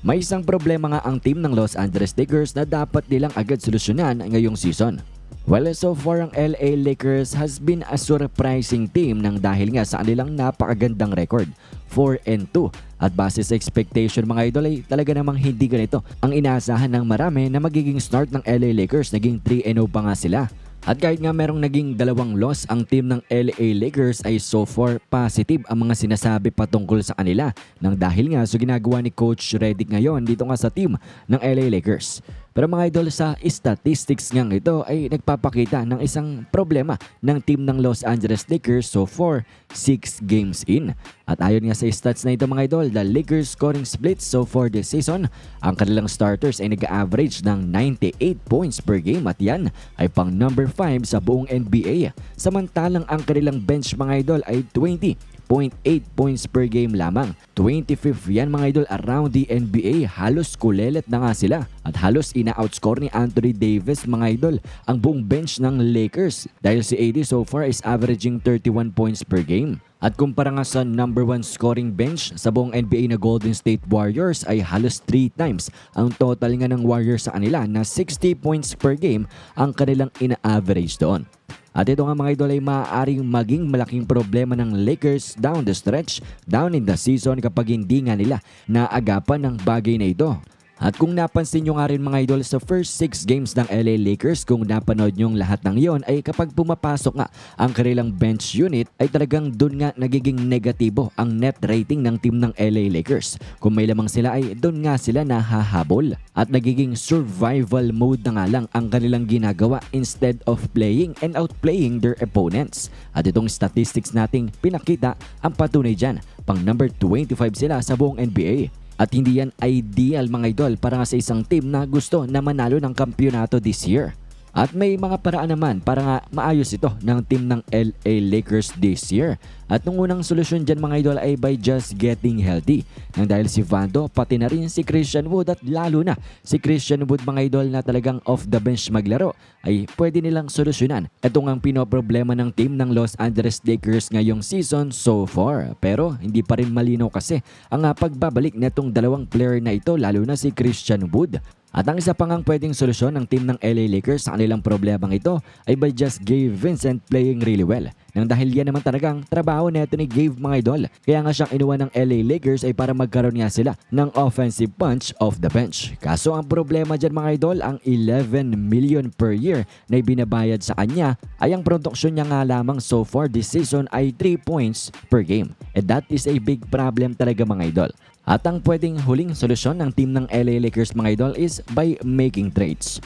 May isang problema nga ang team ng Los Angeles Lakers na dapat nilang agad solusyonan ngayong season. Well, so far ang LA Lakers has been a surprising team nang dahil nga sa kanilang napakagandang record, 4 and 2. At base sa expectation mga idol ay talaga namang hindi ganito ang inaasahan ng marami na magiging start ng LA Lakers, naging 3 and 0 pa nga sila. At kahit nga merong naging dalawang loss ang team ng LA Lakers ay so far positive ang mga sinasabi patungkol sa kanila nang dahil nga sa ginagawa ni Coach Redick ngayon dito nga sa team ng LA Lakers. Pero mga idol sa statistics nga ito ay nagpapakita ng isang problema ng team ng Los Angeles Lakers so far 6 games in. At ayon nga sa stats na ito mga idol, the Lakers scoring split so far this season, ang kanilang starters ay nag-average ng 98 points per game at yan ay pang number 5 sa buong NBA. Samantalang ang kanilang bench mga idol ay 20 0.8 points per game lamang. 25th yan mga idol around the NBA. Halos kulelet na nga sila. At halos ina-outscore ni Anthony Davis mga idol ang buong bench ng Lakers. Dahil si AD so far is averaging 31 points per game. At kumpara nga sa number 1 scoring bench sa buong NBA na Golden State Warriors ay halos 3 times ang total nga ng Warriors sa kanila na 60 points per game ang kanilang ina-average doon. At ito nga mga idol ay maaaring maging malaking problema ng Lakers down the stretch, down in the season kapag hindi nga nila naagapan ng bagay na ito. At kung napansin nyo nga rin mga idol sa first 6 games ng LA Lakers, kung napanood nyo lahat ng yon ay kapag pumapasok nga ang kanilang bench unit ay talagang dun nga nagiging negatibo ang net rating ng team ng LA Lakers. Kung may lamang sila ay dun nga sila nahahabol at nagiging survival mode na nga lang ang kanilang ginagawa instead of playing and outplaying their opponents. At itong statistics nating pinakita ang patunay dyan. Pang number 25 sila sa buong NBA. At hindi yan ideal mga idol para nga sa isang team na gusto na manalo ng kampyonato this year. At may mga paraan naman para nga maayos ito ng team ng LA Lakers this year. At nung unang solusyon dyan mga idol ay by just getting healthy. Nang dahil si Vando pati na rin si Christian Wood at lalo na si Christian Wood mga idol na talagang off the bench maglaro ay pwede nilang solusyonan. Ito ang pinoproblema ng team ng Los Angeles Lakers ngayong season so far. Pero hindi pa rin malinaw kasi ang pagbabalik netong dalawang player na ito lalo na si Christian Wood. At ang isa pa ngang pwedeng solusyon ng team ng LA Lakers sa kanilang problemang ito ay by just Gabe Vincent playing really well. Nang dahil yan naman talagang trabaho neto ni Gabe mga idol. Kaya nga siyang inuwan ng LA Lakers ay para magkaroon nga sila ng offensive punch off the bench. Kaso ang problema dyan mga idol, ang 11 million per year na ibinabayad sa kanya ay ang produksyon niya nga lamang so far this season ay 3 points per game. And that is a big problem talaga mga idol. At ang pwedeng huling solusyon ng team ng LA Lakers mga idol is by making trades.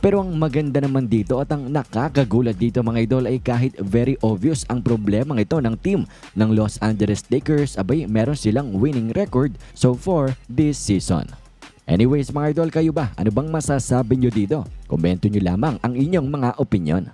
Pero ang maganda naman dito at ang nakakagulat dito mga idol ay kahit very obvious ang problema ito ng team ng Los Angeles Lakers abay meron silang winning record so far this season. Anyways mga idol kayo ba? Ano bang masasabi nyo dito? Komento nyo lamang ang inyong mga opinion.